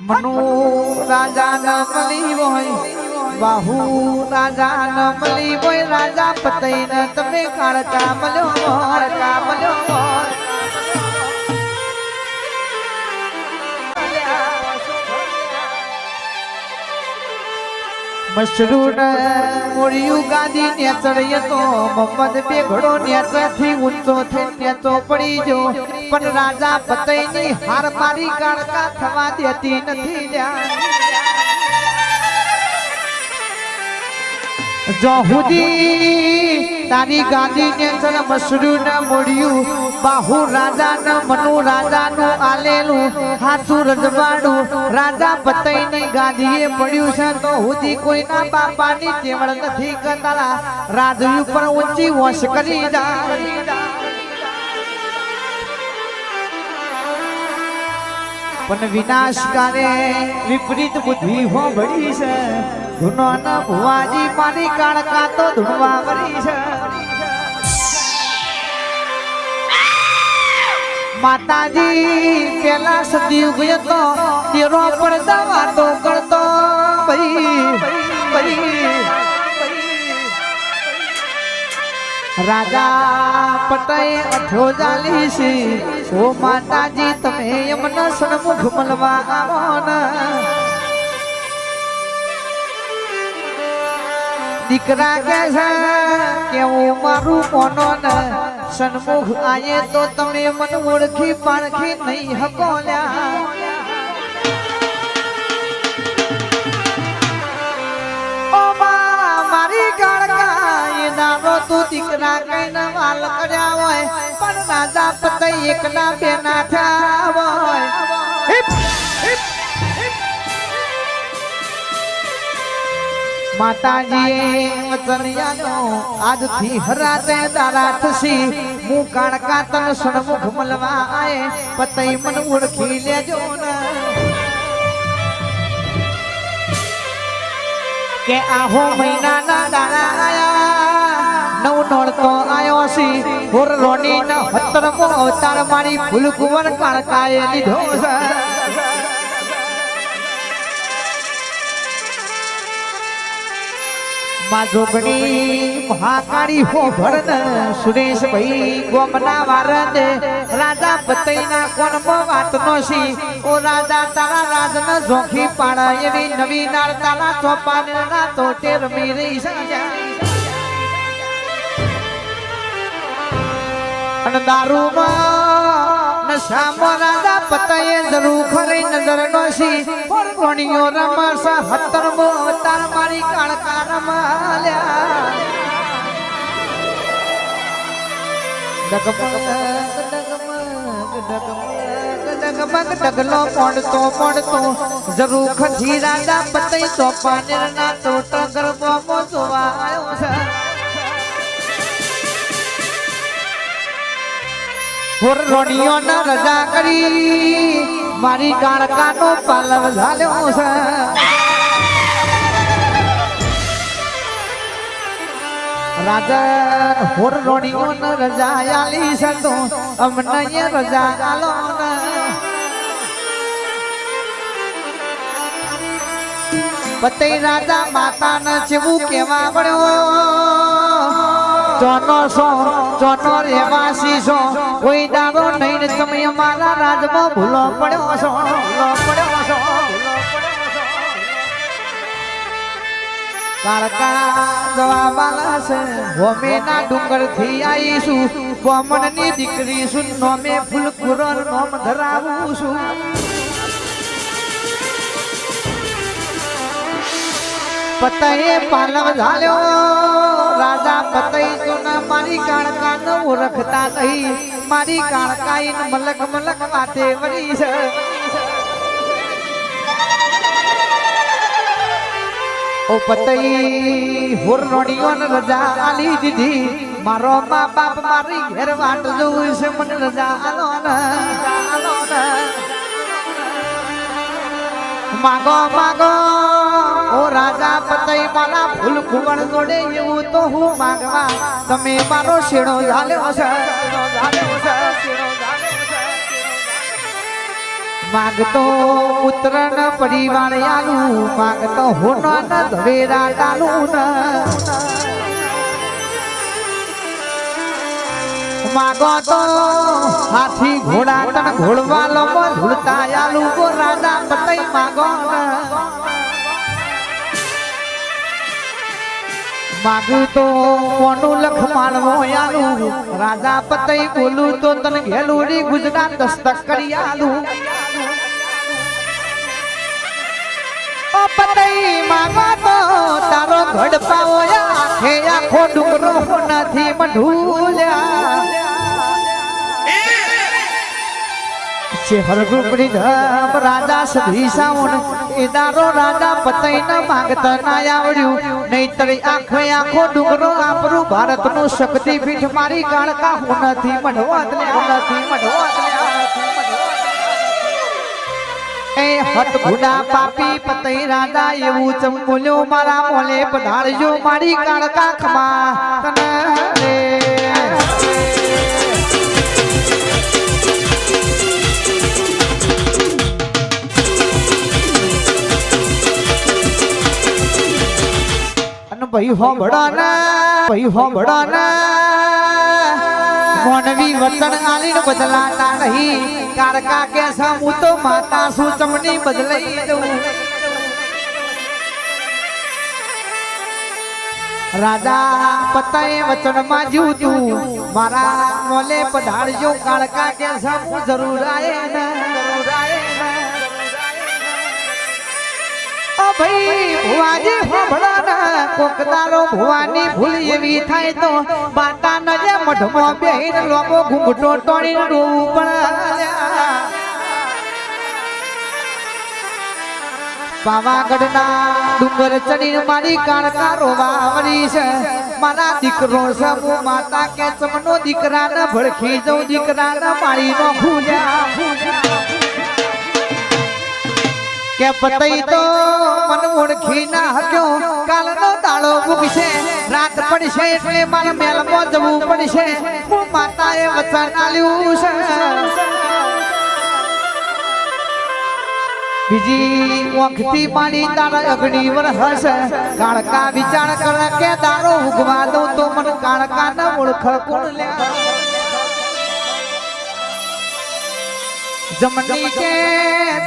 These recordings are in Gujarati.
મનુ રાજા ન મળી હોય બાહુ રાજા ન મળી હોય, રાજા પતઈ તમે કાળકા મળ્યો કાળકા મળ્યો ચડ્યો તો મોહમ્મદ બેઘડો નેચથી ઊંચો થઈ નેચો પડી જો પણ રાજા પતઈની હાર મારી કાળકા થવા દેતી નથી જો હુદી તારી ગાદી ને ચડ ને મોડિયું. બાહુ રાજા ને મનુ રાજા નું આલેલું હાથું રજવાડું. રાજા પતઈ ની ગાદીએ પડ્યું છે તો હુદી કોઈના બાપાની કેવળ નથી કરતા રાજ ઉપર ઊંચી વોશ કરી જાય પણ વિનાશકારે વિપરીત બુદ્ધિ હો ભળી છે. ધૂનો ન ભુવાજી મારી કાળકા તો ધૂણવા ભરી છે. માતાજી, પેલા સદયુગ હતો. તેરો પડદા વાતો કરતો. ભાઈ ભાઈ રાજા પટાએ અઠો જાલીસી ઓ માતાજી, તમે એમના સન્મુખ મળવા આવો દીકરા કે છે કે મારું મોનો ને સન્મુખ આયે તો તમે મન ઓળખી પાળખી નહીં હકો તું દીકરા કઈને વાલ કર્યા હોય પણ રાજા બે ના થયા હોય. માતાજી વચનિયાનો આજથી હરાતે દારા થશી. હું કાળકા તન સણમુખ મળવા આવે પતઈ મન ઓળખી લેજો ને. કે આહો મહિનાના દાણા આયા નવ નોળતો આયો સી હોર રોની ના હતરમો અવતાર મારી ફૂલ કુંવર કાળકાએ લીધો છે. માં મહાકાળી હો ભરન સુરેશ ભાઈ ગોમના વારદ, રાજા બતઈના વાત વાતનો સી ઓ રાજા, તારા રાજન જોખી પાડા એવી નવી નાળ તારા ચોપાને ના તો ટેર મીરી સજા અને દારૂમાં નશામાં રાજા પતાએ જરૂર ખરી નજર નોશી પર કોણીઓ રમાસા હતરમો અવતાર મારી કાળકા રમાલ્યા ડગલો પડતો પડતો જરૂર ખજી રાજા પતઈ સોપાનેર ના તો ટગર બોમો જોવા આવ્યો છે હોર રોડિયો ના રજા કરી, મારી કાળકાનો પાલવ ઝાલ્યો છે. રાજા, હોર રોણીઓ ના રજા આલી છે તો અમને રજા આલો ને. પતઈ રાજા માતા ને જેવું કેવા પડ્યો ચોનો સો ચોનો રહેવાસી છો. કોઈ દાડો નહીં તમે રાજમાં ભૂલો પડ્યો છો પડ્યો છો કાળકા જવાબ આલા છે, હોમેના ડુંગર આવીશું કોમન દીકરી છું, નોમે ફૂલ છું. પતયે પાલવ ઝાલ્યો. રાજા પતઈ સોના, મારી કાણકા ન ઓળખતા નહીં. મારી કાળકા ઈન મલક મલક માથે વરી છે. ઓ પતઈ હુર રોણીઓ ને રજા આલી દીધી. મારો મા બાપ મારી ઘેર વાટ જોઉં છે, મને રજા આલો આલો માગો માગો ઓ રાજા પતઈ મારા ફૂલ કુંવર જોડે એવું તો હું માંગવા. તમે મારો શેણો ઝાલ્યો છે. માગતો પુત્ર પરિવાર આલું માગતો હોનો ન ધવેરા ડાલું માગો તો હાથી ઘોડા તણ ઘોડવા લો ધૂળતા આલુ ગો રાજા પતઈ માગો. માગું તો કોનું લખ માનવો આલુ. રાજા પતઈ બોલું તો તને ઘેલુડી ગુજરાત દસ્તક કરી આલું. ઓ પતઈ માગો તો તારો ઘડ પાવો આખે આખો ડુંગરો નથી મઢુલ્યા છે હરગુપડી ધમ રાજા સધી સાવણ, એ દારો રાજા પતઈ ન માંગતા ના આવડ્યું. નહીતર આખે આખો ડુંગરો આપણું ભારતનું શક્તિ પીઠ મારી કાળકા હું નથી મઢવાત નથી મઢવાત એ ગુડા પાપી પતઈ રાજા એવું ચંપુલ્યો મારા મોલે પધારજો મારી કાળકા ખમા. તને રે અને ભાઈ હોબળાના ભાઈ વતન આલીને બદલાતા નહીં. કારકા કે હું તો માતા શું ચમની બદલાઈ દઉં? રાજા પતાએ વચનમાં જીવતું. મારા મોલે પધારજો કાળકા કે હું જરૂર આયે ને. ભાઈ ભુવાજી હોભળાના કોકદારો ભુવાની ભૂલ એવી થાય તો બાતા જે મઢમાં બેહીન લોકો ઘૂંઘટો ટોણી રોવું પણ પાવાગઢના ડુંગર ચડી મારી કાળકા રોવા વળી છે. મારા દીકરો છે માતા કે ચમનો દીકરાને ભડખી જઉં, દીકરાને પાણી નો ખુલ્યા કે પતઈ તો મન ઓળખી ના હક્યો. કાલનો દાડો ઉગશે રાત પડશે એટલે મારે મેલમાં જવું પડશે. હું માતાએ વચન આલ્યું છે. બીજી વખતી પાણી તારા અગ્નિ વરસ કાળકા વિચાર કર કે તારો ઉગવા દઉં તો મને કાળકા ના ઓળખ કોણ લે? જમણી કે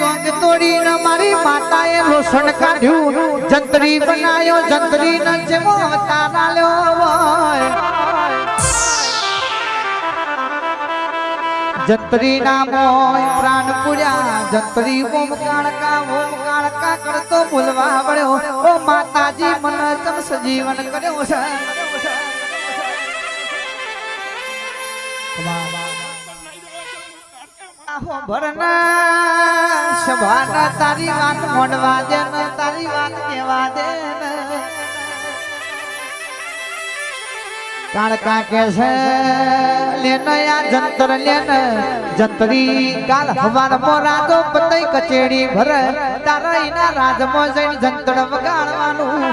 દોંગ તોડીને મારી માતાએ લોસણ કાઢ્યું. જંતરી બનાયો, જંતરી ન જેવો તારા લ્યો જંતરી નામો પ્રાણ પુર્યા. જંતરી ઓમ કાણકા ઓમ કાણકા કરતો બોલવા પડ્યો ઓ માતાજી, મન ચમ સજીવન કર્યો છે. ભરના તારી વાત મોડવા દે ને, તારી વાત કેવા દે ને. કાળકા કે છે લેન આ જંતર લેન જંતરી કાલ હવાર કચેડી ભર, તારા ઈના રાજમાં જઈને જંતર વગાડવાનું.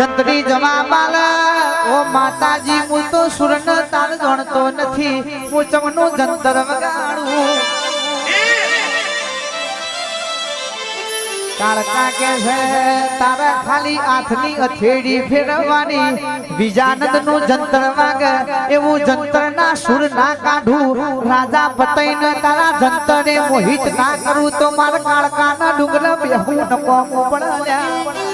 જંતરી જવાબાલ ઓ માતાજી, હું તો સુરન તાર ગણતો નથી. હું ચમનું જંતર વગાડું. તારકા કે છે, તારા ખાલી હાથની અથેડી ફેરવવાની. બીજાનંદનું જંતર વાગ, એવું જંતર ના સુર ના કાઢું. રાજા પતઈ ને તારા જંતરે મોહિત ના કરું, તો મારા કાળકા ના ડુંગર બેહું નકો પડ્યા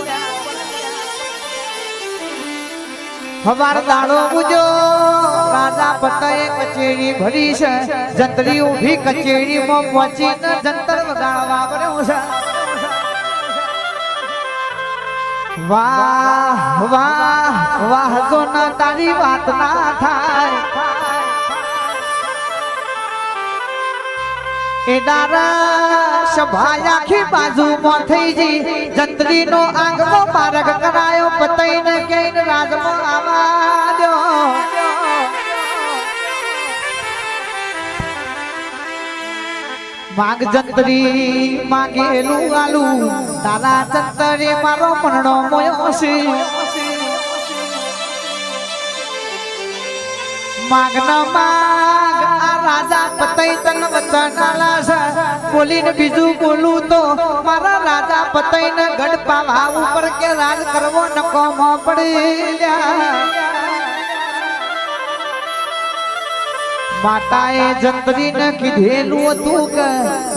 હવાર દાડો મુજો રાજા પતાએ કચેરી ભરી છે. જંતરી ઊભી કચેરીમાં પહોંચીને જંતર વગાડવા પડ્યો છે. વાહ વાહ વાહ, જો ના તારી વાત ના થાય. એ દારા સભા આખી થઈ જી. જંત્રીનો પારગ માર્ગ કરાયો પતઈ ને કઈ રાજમાં જંતરી માગેલું આલુ. તારા જંતરી મારો મરણો મોયો છે. માગ ન માગ વચન આલા છે. બોલીને બીજું બોલું તો મારા રાજા પતઈને ગઢ પાવા ઉપર કે રાજ કરવો નકોમો પડી માતાએ જંત્રીને કીધેલું હતું કે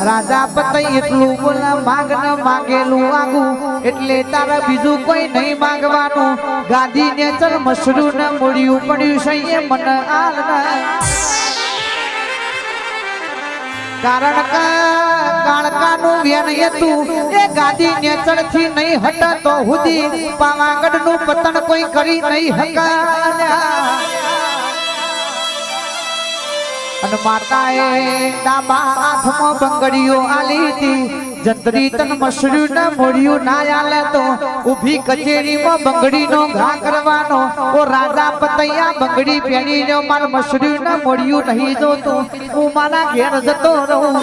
રાજા પતઈ એટલું બોલા માગ ન માગેલું આગું. એટલે તારા બીજું કોઈ નહીં માગવાનું. ગાંધીને ને મસરું ને મૂળ્યું પડ્યું છે મને આલ ના કારણ કે કાળકાનું વેન હતું, એ ગાદી નેચરથી નહીં હટા તો હુદી પાવાગઢનું પતન કોઈ કરી નહીં હકા અને માતાએ ડાબા હાથમાં બંગડીઓ આલી હતી. જંતરી તન મસર્યું ના મોડ્યું ના આલે તો ઊભી કચેરીમાં બંગડીનો ઘા કરવાનો. ઓ રાજા પતૈયા, બંગડી પહેરીને માર મસર્યું ના મોડ્યું નહીં જોતો. હું મારા ઘેર જતો રહું.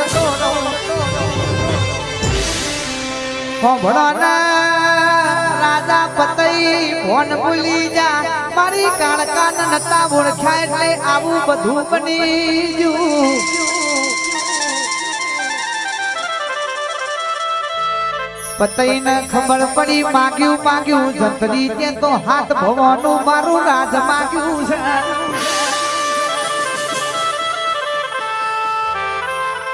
હોભળો ને રાજા પતઈ ફોન ભૂલી જા. મારી કાળકાન નતા ઓળખાય એટલે આવું બધું બની ગયું. પતઈને ખબર પડી માગ્યું માગ્યું જંતરી તે તો હાથ ભવાનું મારું રાજ માગ્યું છે.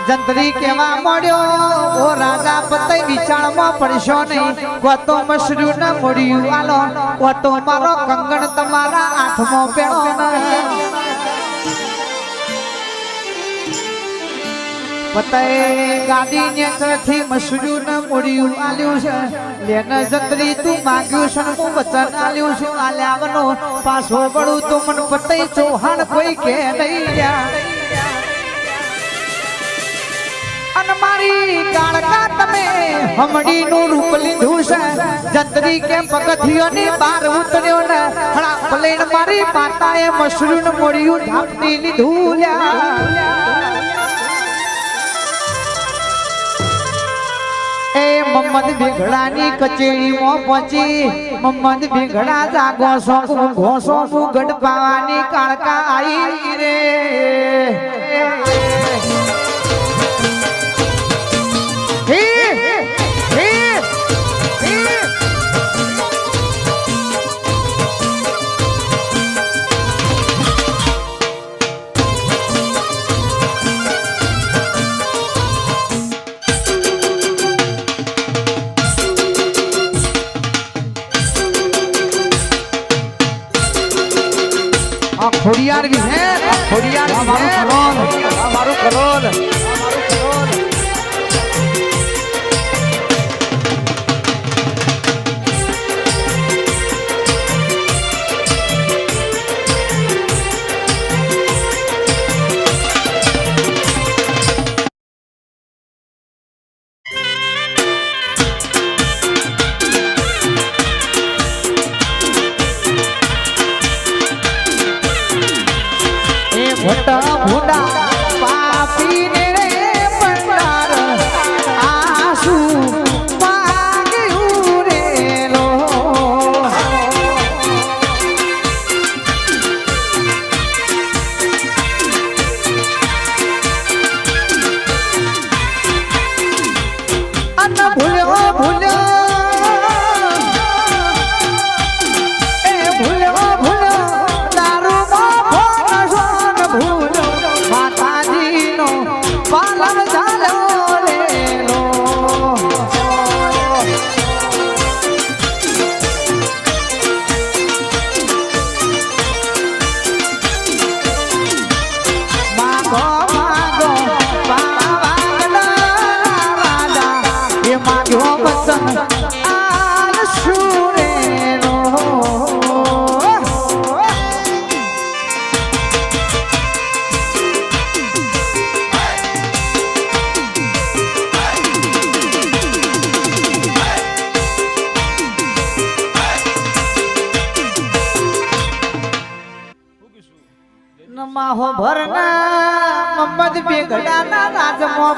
જંતરી કેવા મળ્યો? ઓ રાજા પતઈ વિચારમાં પડશો નહીં. ગોતો મશરૂ ન મળ્યું આલો. કોતો મારો કંગણ તમારા હાથમાં પેણો નહીં. પતઈ ગાડી ને થી મસર્યું ન મોડ્યું આલ્યું છે. લેન જતરી તું માંગ્યું છે હું વચન આલ્યું છું. આલ્યાવનો પાછો પડું તો મન પતઈ ચૌહાણ કોઈ કે નહીં અને મારી કાળકા તમે હમડી રૂપ લીધું છે. જંતરી કે પગથિયો માતાએ મશરૂન મોડ્યું ઢાપટી લીધું લ્યા. એ મમ્મદ ભીગડાની કચેરીમાં પહોંચી. મમ્મદ ભીગડા જાગો સો ઘોસો ગઢ પાવાની કાળકા રે.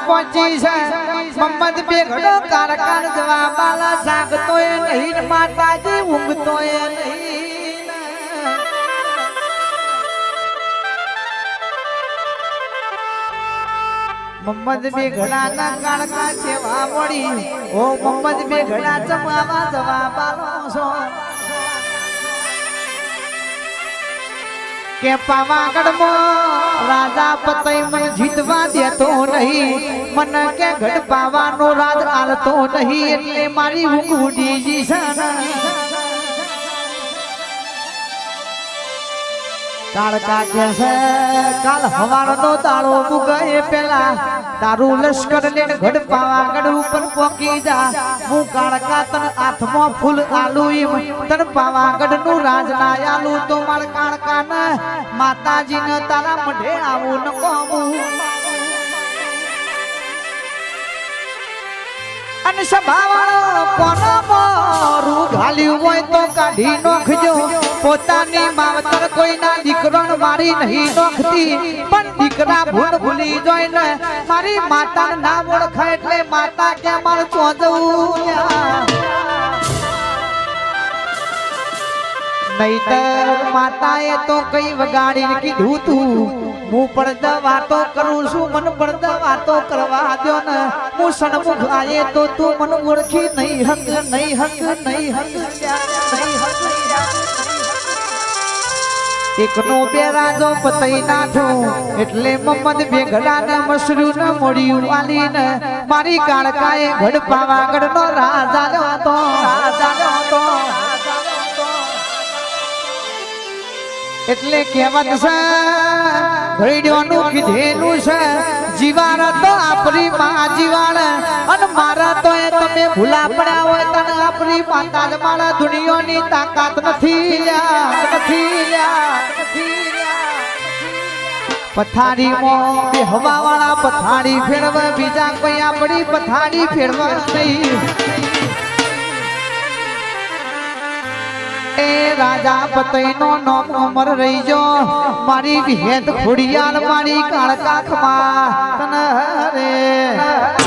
પહોંચી છે. મમ્મદ બેગડો કારકાર જવા બાલા જાગતો એ નહીં ને માતાજી ઊંઘતો એ નહીં. મોહમ્મદ બે ઘડાના કાળકા સેવા મળી ઓ મમ્મદ બે ઘડા જમાવા જવા બાલો છો. કે પાવાગઢમાં રાજા પતઈ મને જીતવા દેતો નહીં. મને કે ઘટ પાવાનો રાત આલતો નહીં એટલે મારી ઊંઘ જી. ફૂલ આલુ પાવાગઢનું રાજ આલુ તો માર કાળકા માતાજી ને તારા મઢે આવું ન કોમું અને સભાવાળો કોનો મોરું? ઘાલ્યું હોય તો કાઢી નોખજો. પોતાની માવતર કોઈના દીકરો મારી નહીં નોખતી. પણ દીકરા ભૂલ ભૂલી જોઈને મારી માતા ના ઓળખાય એટલે માતા કે મારે ચોજવું નહીતર માતાએ તો કઈ વગાડીને કીધું તું. હું પડદા વાતો કરું છું, મન પડદા વાતો કરવા દો ને. હું સણમુખ આયે તો તું મન ઓળખી નહીં હક નહીં હક નહીં હક નહીં હક એકનો બે રાજો પતઈ નાઠો, એટલે મમ્મદ બેગડા ને મસરૂ ને મોડિયું વાલી ને મારી કાળકાએ ગઢ પાવાગઢ નો રાજા હતો રાજા હતો. એટલે કહેવત છે ભેડ્યોનું કીધેલું છે, જીવાણ તો આપણી માં જીવાણ અને મારા તો એ તમે ભૂલા પડ્યા હોય તને આપણી માતા જ મારા દુનિયાની તાકાત નથી લ્યા નથી લ્યા. પથારીમાં બે હવાવાળા પથારી ફેરવે, બીજા કોઈ આપણી પથારી ફેરવા નહીં. એ રાજા પતઈનો નોમ અમર રહીજો. મારી વિહેત ખોડિયાલ મારી કાળકા ખમા તન રે